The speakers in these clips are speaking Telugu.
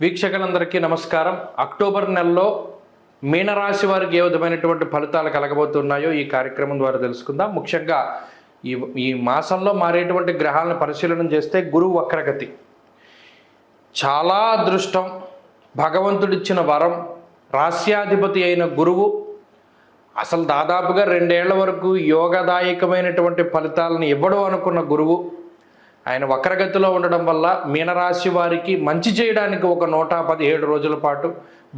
వీక్షకులందరికీ నమస్కారం. అక్టోబర్ నెలలో మీనరాశి వారికి ఏ విధమైనటువంటి ఫలితాలు కలగబోతున్నాయో ఈ కార్యక్రమం ద్వారా తెలుసుకుందాం. ముఖ్యంగా ఈ ఈ మాసంలో మారేటువంటి గ్రహాలను పరిశీలన చేస్తే గురువు వక్రగతి. చాలా అదృష్టం. భగవంతుడిచ్చిన వరం రాస్యాధిపతి అయిన గురువు. అసలు దాదాపుగా రెండేళ్ళ వరకు యోగదాయకమైనటువంటి ఫలితాలను ఇవ్వడం అనుకున్న గురువు. ఆయన వక్రగతిలో ఉండడం వల్ల మీనరాశి వారికి మంచి చేయడానికి ఒక నూట పదిహేడు రోజుల పాటు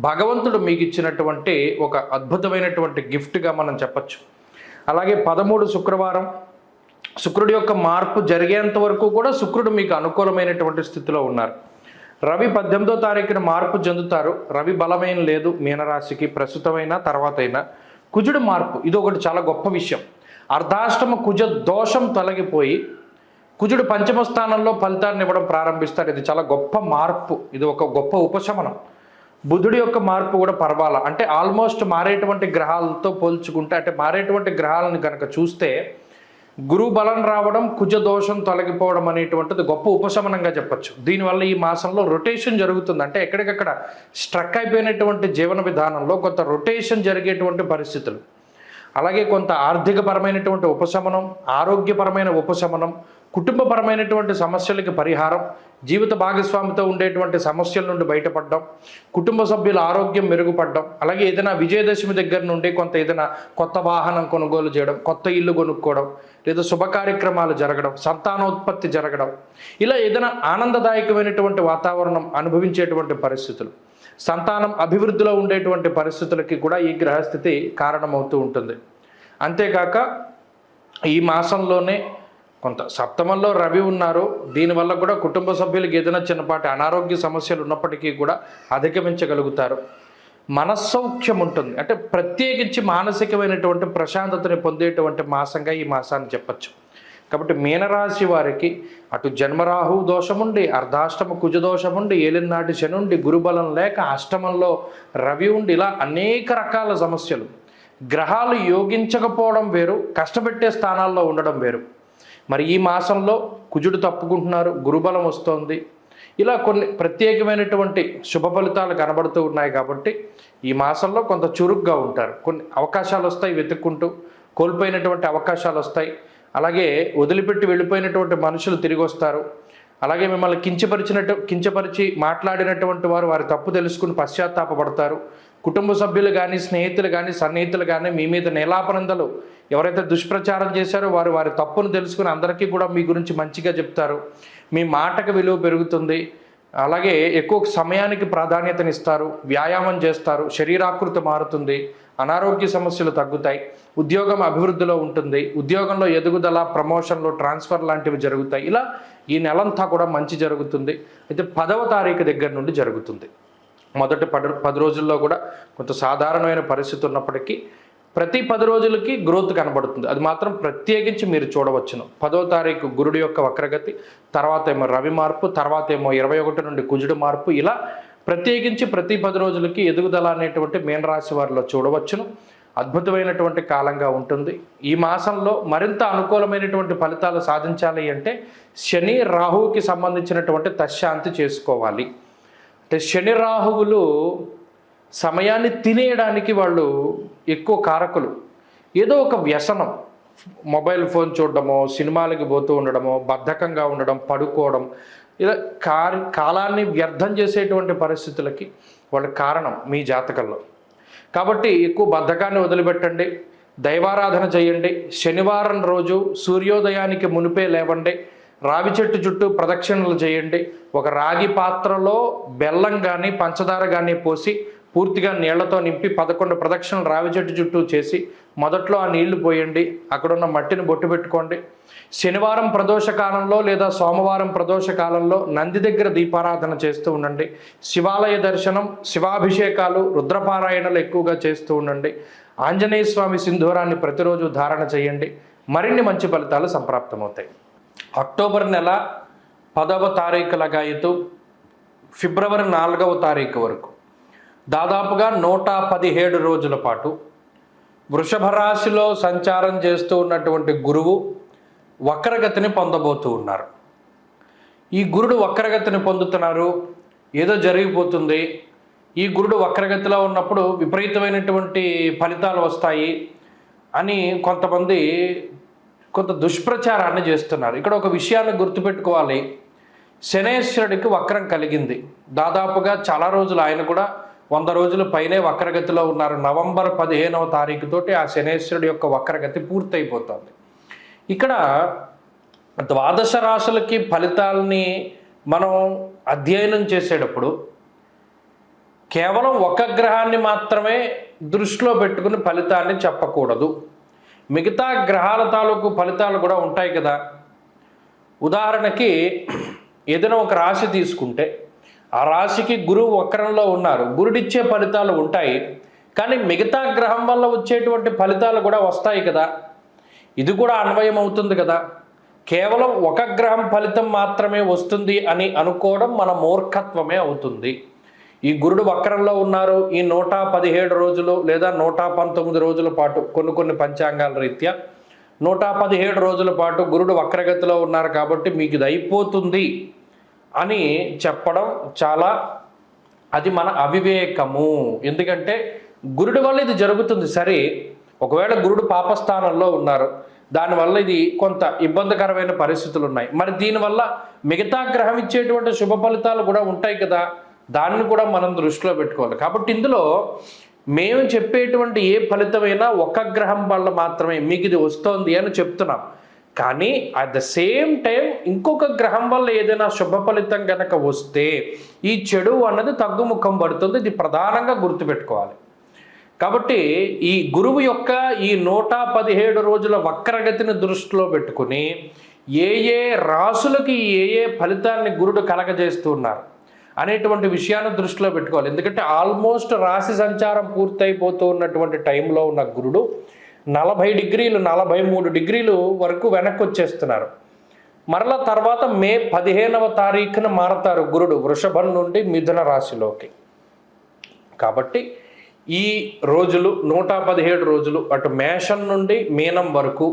భగవంతుడు మీకు ఇచ్చినటువంటి ఒక అద్భుతమైనటువంటి గిఫ్ట్గా మనం చెప్పచ్చు. అలాగే పదమూడు శుక్రవారం శుక్రుడి యొక్క మార్పు జరిగేంత వరకు కూడా శుక్రుడు మీకు అనుకూలమైనటువంటి స్థితిలో ఉన్నారు. రవి పద్దెనిమిదో తారీఖున మార్పు చెందుతారు. రవి బలమైన లేదు మీనరాశికి ప్రస్తుతమైన తర్వాత అయినా కుజుడు మార్పు ఇది ఒకటి చాలా గొప్ప విషయం. అర్ధాష్టమ కుజ దోషం తొలగిపోయి కుజుడు పంచమ స్థానంలో ఫలితాన్ని ఇవ్వడం ప్రారంభిస్తాడు. ఇది చాలా గొప్ప మార్పు. ఇది ఒక గొప్ప ఉపశమనం. బుధుడి యొక్క మార్పు కూడా పర్వాలా. అంటే ఆల్మోస్ట్ మారేటువంటి గ్రహాలతో పోల్చుకుంటే అంటే మారేటువంటి గ్రహాలను కనుక చూస్తే గురువు బలం రావడం కుజ దోషం తొలగిపోవడం అనేటువంటిది గొప్ప ఉపశమనంగా చెప్పచ్చు. దీనివల్ల ఈ మాసంలో రొటేషన్ జరుగుతుంది. అంటే ఎక్కడికక్కడ స్ట్రక్ అయిపోయినటువంటి జీవన విధానంలో కొంత రొటేషన్ జరిగేటువంటి పరిస్థితులు. అలాగే కొంత ఆర్థికపరమైనటువంటి ఉపశమనం ఆరోగ్యపరమైన ఉపశమనం కుటుంబపరమైనటువంటి సమస్యలకి పరిహారం జీవిత భాగస్వామితో ఉండేటువంటి సమస్యల నుండి బయటపడడం కుటుంబ సభ్యుల ఆరోగ్యం మెరుగుపడడం అలాగే ఏదైనా విజయదశమి దగ్గర నుండి కొంత ఏదైనా కొత్త వాహనం కొనుగోలు చేయడం కొత్త ఇల్లు కొనుక్కోవడం లేదా శుభ కార్యక్రమాలు జరగడం సంతానోత్పత్తి జరగడం ఇలా ఏదైనా ఆనందదాయకమైనటువంటి వాతావరణం అనుభవించేటువంటి పరిస్థితులు సంతానం అభివృద్ధిలో ఉండేటువంటి పరిస్థితులకి కూడా ఈ గ్రహస్థితి కారణమవుతూ ఉంటుంది. అంతేకాక ఈ మాసంలోనే కొంత సప్తమంలో రవి ఉన్నారు. దీనివల్ల కూడా కుటుంబ సభ్యులకి ఏదైనా చిన్నపాటి అనారోగ్య సమస్యలు ఉన్నప్పటికీ కూడా అధిగమించగలుగుతారు. మనస్సౌఖ్యం ఉంటుంది. అంటే ప్రత్యేకించి మానసికమైనటువంటి ప్రశాంతతని పొందేటువంటి మాసంగా ఈ మాసాన్ని చెప్పచ్చు. కాబట్టి మీనరాశి వారికి అటు జన్మరాహు దోషముండి అర్ధాష్టమ కుజదోషముండి ఏలినాటి శనుండి గురుబలం లేక అష్టమంలో రవి ఉండి ఇలా అనేక రకాల సమస్యలు. గ్రహాలు యోగించకపోవడం వేరు కష్టపెట్టే స్థానాల్లో ఉండడం వేరు. మరి ఈ మాసంలో కుజుడు తప్పుకుంటున్నారు గురుబలం వస్తోంది. ఇలా కొన్ని ప్రత్యేకమైనటువంటి శుభ ఫలితాలు కనబడుతూ ఉన్నాయి కాబట్టి ఈ మాసంలో కొంత చురుగ్గా ఉంటారు. కొన్ని అవకాశాలు వస్తాయి వెతుక్కుంటూ కోల్పోయినటువంటి అవకాశాలు వస్తాయి. అలాగే వదిలిపెట్టి వెళ్ళిపోయినటువంటి మనుషులు తిరిగి వస్తారు. అలాగే మిమ్మల్ని కించపరిచినట్టు కించపరిచి మాట్లాడినటువంటి వారు వారి తప్పు తెలుసుకుని పశ్చాత్తాపపడతారు. కుటుంబ సభ్యులు కానీ స్నేహితులు కానీ సన్నిహితులు కానీ మీ మీద నేలాపనందలు. ఎవరైతే దుష్ప్రచారం చేశారో వారు వారి తప్పును తెలుసుకుని అందరికీ కూడా మీ గురించి మంచిగా చెప్తారు. మీ మాటకు విలువ పెరుగుతుంది. అలాగే ఎక్కువ సమయానికి ప్రాధాన్యతనిస్తారు. వ్యాయామం చేస్తారు. శరీరాకృతి మారుతుంది. అనారోగ్య సమస్యలు తగ్గుతాయి. ఉద్యోగం అభివృద్ధిలో ఉంటుంది. ఉద్యోగంలో ఎదుగుదల ప్రమోషన్లు ట్రాన్స్ఫర్ లాంటివి జరుగుతాయి. ఇలా ఈ నెలంతా కూడా మంచి జరుగుతుంది. అయితే పదవ తారీఖు దగ్గర నుండి జరుగుతుంది. మొదటి పది పది రోజుల్లో కూడా కొంత సాధారణమైన పరిస్థితి ఉన్నప్పటికీ ప్రతి పది రోజులకి గ్రోత్ కనబడుతుంది. అది మాత్రం ప్రత్యేకించి మీరు చూడవచ్చును. పదో తారీఖు గురుడు యొక్క వక్రగతి తర్వాత ఏమో రవి మార్పు తర్వాత ఏమో ఇరవై ఒకటి నుండి కుజుడు మార్పు ఇలా ప్రత్యేకించి ప్రతి పది రోజులకి ఎదుగుదల అనేటువంటి మీనరాశి వారిలో చూడవచ్చును. అద్భుతమైనటువంటి కాలంగా ఉంటుంది. ఈ మాసంలో మరింత అనుకూలమైనటువంటి ఫలితాలు సాధించాలి అంటే శని రాహువుకి సంబంధించినటువంటి తశాంతి చేసుకోవాలి. అంటే శని రాహువులు సమయాన్ని తినేయడానికి వాళ్ళు ఎక్కువ కారకులు. ఏదో ఒక వ్యసనం. మొబైల్ ఫోన్ చూడడమో సినిమాలకి పోతూ ఉండడమో బద్ధకంగా ఉండడం పడుకోవడం ఇలా కా కాలాన్ని వ్యర్థం చేసేటువంటి పరిస్థితులకి వాళ్ళ కారణం మీ జాతకంలో. కాబట్టి ఎక్కువ బద్ధకాన్ని వదిలిపెట్టండి దైవారాధన చేయండి శనివారం రోజు సూర్యోదయానికి మునిపే లేవండి రావి చెట్టు చుట్టూ ప్రదక్షిణలు చేయండి. ఒక రాగి పాత్రలో బెల్లం కానీ పంచదార కానీ పోసి పూర్తిగా నీళ్ళతో నింపి పదకొండు ప్రదక్షిణలు రావి చెట్టు చుట్టూ చేసి మొదట్లో ఆ నీళ్ళు పోయండి. అక్కడున్న మట్టిని బొట్టు పెట్టుకోండి. శనివారం ప్రదోష కాలంలో లేదా సోమవారం ప్రదోష కాలంలో నంది దగ్గర దీపారాధన చేస్తూ ఉండండి. శివాలయ దర్శనం శివాభిషేకాలు రుద్రపారాయణలు ఎక్కువగా చేస్తూ ఉండండి. ఆంజనేయ స్వామి సింధూరాన్ని ప్రతిరోజు ధారణ చేయండి. మరిన్ని మంచి ఫలితాలు సంప్రాప్తమవుతాయి. అక్టోబర్ నెల పదవ తారీఖు లగాయతు ఫిబ్రవరి నాలుగవ తారీఖు వరకు. దాదాపుగా నూట పదిహేడు రోజుల పాటు వృషభ రాశిలో సంచారం చేస్తూ ఉన్నటువంటి గురువు వక్రగతిని పొందబోతూ ఉన్నారు. ఈ గురుడు వక్రగతిని పొందుతున్నారు. ఏదో జరిగిపోతుంది. ఈ గురుడు వక్రగతిలో ఉన్నప్పుడు విపరీతమైనటువంటి ఫలితాలు వస్తాయి అని కొంతమంది కొంత దుష్ప్రచారాన్ని చేస్తున్నారు. ఇక్కడ ఒక విషయాన్ని గుర్తుపెట్టుకోవాలి. శనేశ్వరుడికి వక్రం కలిగింది. దాదాపుగా చాలా రోజులు ఆయన కూడా వంద రోజుల పైనే వక్రగతిలో ఉన్నారు. నవంబర్ పదిహేనవ తారీఖుతోటి ఆ శనేశ్వరుడి యొక్క వక్రగతి పూర్తయిపోతుంది. ఇక్కడ ద్వాదశ రాశులకి ఫలితాలని మనం అధ్యయనం చేసేటప్పుడు కేవలం ఒక గ్రహాన్ని మాత్రమే దృష్టిలో పెట్టుకుని ఫలితాన్ని చెప్పకూడదు. మిగతా గ్రహాల తాలూకు ఫలితాలు కూడా ఉంటాయి కదా. ఉదాహరణకి ఏదైనా ఒక రాశి తీసుకుంటే ఆ రాశికి గురువు వక్రంలో ఉన్నారు. గురుడిచ్చే ఫలితాలు ఉంటాయి. కానీ మిగతా గ్రహం వల్ల వచ్చేటువంటి ఫలితాలు కూడా వస్తాయి కదా. ఇది కూడా అన్వయం అవుతుంది కదా. కేవలం ఒక గ్రహం ఫలితం మాత్రమే వస్తుంది అని అనుకోవడం మన మూర్ఖత్వమే అవుతుంది. ఈ గురుడు వక్రంలో ఉన్నారు. ఈ నూట పదిహేడు రోజులు లేదా నూట పంతొమ్మిది రోజుల పాటు కొన్ని కొన్ని పంచాంగాల రీత్యా నూట పదిహేడు రోజుల పాటు గురుడు వక్రగతిలో ఉన్నారు కాబట్టి మీకు ఇది అయిపోతుంది అని చెప్పడం చాలా అది మన అవివేకము. ఎందుకంటే గురుడి వల్ల ఇది జరుగుతుంది. సరే ఒకవేళ గురుడు పాపస్థానంలో ఉన్నారు దానివల్ల ఇది కొంత ఇబ్బందికరమైన పరిస్థితులు ఉన్నాయి. మరి దీనివల్ల మిగతా గ్రహం ఇచ్చేటువంటి శుభ ఫలితాలు కూడా ఉంటాయి కదా. దాన్ని కూడా మనం దృష్టిలో పెట్టుకోవాలి. కాబట్టి ఇందులో మేము చెప్పేటువంటి ఏ ఫలితమైనా ఒక గ్రహం వల్ల మాత్రమే మీకు ఇది వస్తోంది అని చెప్తున్నాం. కానీ అట్ ద సేమ్ టైం ఇంకొక గ్రహం వల్ల ఏదైనా శుభ ఫలితం కనుక వస్తే ఈ చెడు అన్నది తగ్గుముఖం పడుతుంది. ఇది ప్రధానంగా గుర్తుపెట్టుకోవాలి. కాబట్టి ఈ గురువు యొక్క ఈ నూట పదిహేడు రోజుల వక్రగతిని దృష్టిలో పెట్టుకుని ఏ ఏ రాసులకి ఏ ఏ ఫలితాన్ని గురుడు కలగజేస్తున్నారు అనేటువంటి విషయాన్ని దృష్టిలో పెట్టుకోవాలి. ఎందుకంటే ఆల్మోస్ట్ రాశి సంచారం పూర్తయిపోతూ ఉన్నటువంటి టైంలో ఉన్న గురుడు నలభై డిగ్రీలు నలభై మూడు డిగ్రీలు వరకు వెనక్కి వచ్చేస్తున్నారు. మరలా తర్వాత మే పదిహేనవ తారీఖున మారతారు గురుడు వృషభం నుండి మిథున రాశిలోకి. కాబట్టి ఈ రోజులు నూట పదిహేడు రోజులు అటు మేషం నుండి మీనం వరకు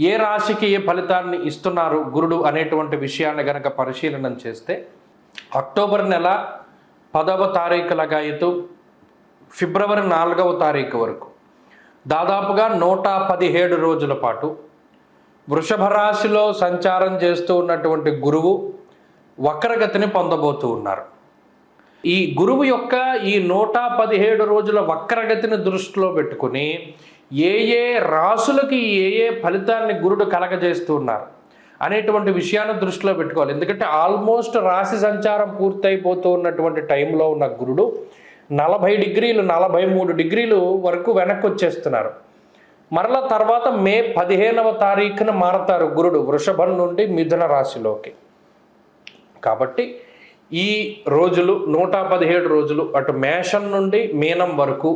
ఏ రాశికి ఏ ఫలితాన్ని ఇస్తున్నారు గురుడు అనేటువంటి విషయాన్ని గనక పరిశీలన చేస్తే అక్టోబర్ నెల పదవ తారీఖు లగాయతు ఫిబ్రవరి నాలుగవ తారీఖు వరకు. దాదాపుగా నూట పదిహేడు రోజుల పాటు వృషభ రాశిలో సంచారం చేస్తూ ఉన్నటువంటి గురువు వక్రగతిని పొందబోతూ ఉన్నారు. ఈ గురువు యొక్క ఈ నూట పదిహేడు రోజుల వక్రగతిని దృష్టిలో పెట్టుకుని ఏ ఏ రాసులకి ఏ ఏ ఫలితాన్ని గురుడు కలగజేస్తూ ఉన్నారు. అనేటువంటి విషయాన్ని దృష్టిలో పెట్టుకోవాలి. ఎందుకంటే ఆల్మోస్ట్ రాశి సంచారం పూర్తయిపోతూ ఉన్నటువంటి టైంలో ఉన్న గురుడు నలభై డిగ్రీలు నలభై మూడు డిగ్రీలు వరకు వెనక్కి వచ్చేస్తున్నారు మరల తర్వాత మే పదిహేనవ తారీఖున మారతారు గురుడు వృషభం నుండి మిథున రాశిలోకి. కాబట్టి ఈ రోజులు నూట పదిహేడు రోజులు అటు మేషం నుండి మీనం వరకు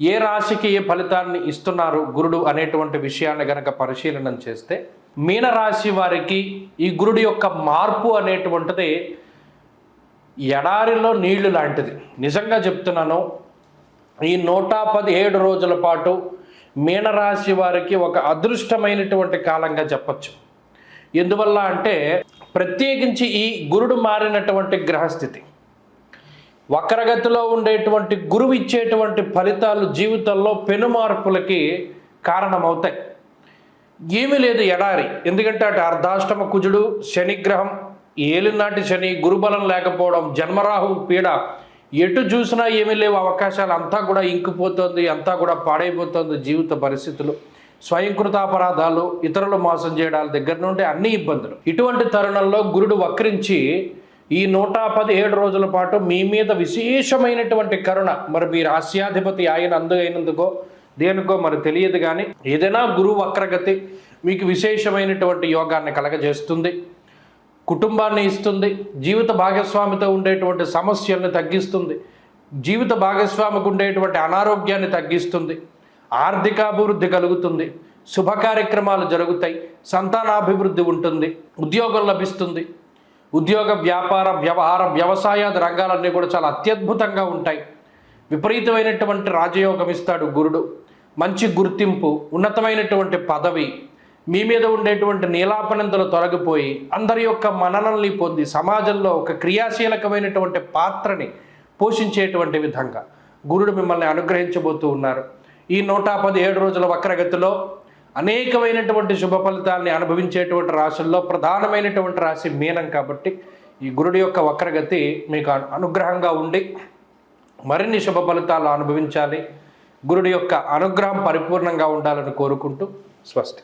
ఏ రాశికి ఏ ఫలితాన్ని ఇస్తున్నారు గురుడు అనేటువంటి విషయాన్ని గనక పరిశీలన చేస్తే మీనరాశి వారికి ఈ గురుడి యొక్క మార్పు అనేటువంటిది ఎడారిలో నీళ్ళు లాంటిది. నిజంగా చెప్తున్నాను ఈ నూట పదిహేడు రోజుల పాటు మీనరాశి వారికి ఒక అదృష్టమైనటువంటి కాలంగా చెప్పచ్చు. ఎందువల్ల అంటే ప్రత్యేకించి ఈ గురుడు మారినటువంటి గ్రహస్థితి. వక్రగతిలో ఉండేటువంటి గురువు ఇచ్చేటువంటి ఫలితాలు జీవితంలో పెను మార్పులకి కారణమవుతాయి. ఏమీ లేదు ఎడారి. ఎందుకంటే అటు అర్ధాష్టమ కుజుడు శనిగ్రహం ఏలినాటి శని గురుబలం లేకపోవడం జన్మరాహు పీడ ఎటు చూసినా ఏమీ లేవు. అవకాశాలు అంతా కూడా ఇంకిపోతుంది అంతా కూడా పాడైపోతుంది జీవిత పరిస్థితులు. స్వయంకృతాపరాధాలు ఇతరులు మోసం చేయడాల దగ్గర నుండి అన్ని ఇబ్బందులు. ఇటువంటి తరుణంలో గురుడు వక్రించి ఈ నూట పదిహేడు రోజుల పాటు మీ మీద విశేషమైనటువంటి కరుణ. మరి మీ రాస్యాధిపతి ఆయన అందు అయినందుకో దేనికో మరి తెలియదు కానీ ఏదైనా గురువు వక్రగతి మీకు విశేషమైనటువంటి యోగాన్ని కలగజేస్తుంది కుటుంబాన్ని ఇస్తుంది జీవిత భాగస్వామితో ఉండేటువంటి సమస్యల్ని తగ్గిస్తుంది జీవిత భాగస్వామికి ఉండేటువంటి అనారోగ్యాన్ని తగ్గిస్తుంది ఆర్థికాభివృద్ధి కలుగుతుంది శుభ కార్యక్రమాలు జరుగుతాయి సంతానాభివృద్ధి ఉంటుంది ఉద్యోగం లభిస్తుంది ఉద్యోగ వ్యాపార వ్యవహార వ్యవసాయాది రంగాలన్నీ కూడా చాలా అత్యద్భుతంగా ఉంటాయి. విపరీతమైనటువంటి రాజయోగం ఇస్తాడు గురుడు. మంచి గుర్తింపు ఉన్నతమైనటువంటి పదవి మీ మీద ఉండేటువంటి నీలాపనంతలు తొలగిపోయి అందరి యొక్క మననల్ని పొంది సమాజంలో ఒక క్రియాశీలకమైనటువంటి పాత్రని పోషించేటువంటి విధంగా గురుడు మిమ్మల్ని అనుగ్రహించబోతూ ఉన్నారు. ఈ నూట పదిహేడు రోజుల వక్రగతిలో అనేకమైనటువంటి శుభ ఫలితాల్ని అనుభవించేటువంటి రాశుల్లో ప్రధానమైనటువంటి రాశి మీనం కాబట్టి ఈ గురుడి యొక్క వక్రగతి మీకు అనుగ్రహంగా ఉండి మరిన్ని శుభ ఫలితాలు అనుభవించాలి. గురుడి యొక్క అనుగ్రహం పరిపూర్ణంగా ఉండాలని కోరుకుంటూ స్వస్తి.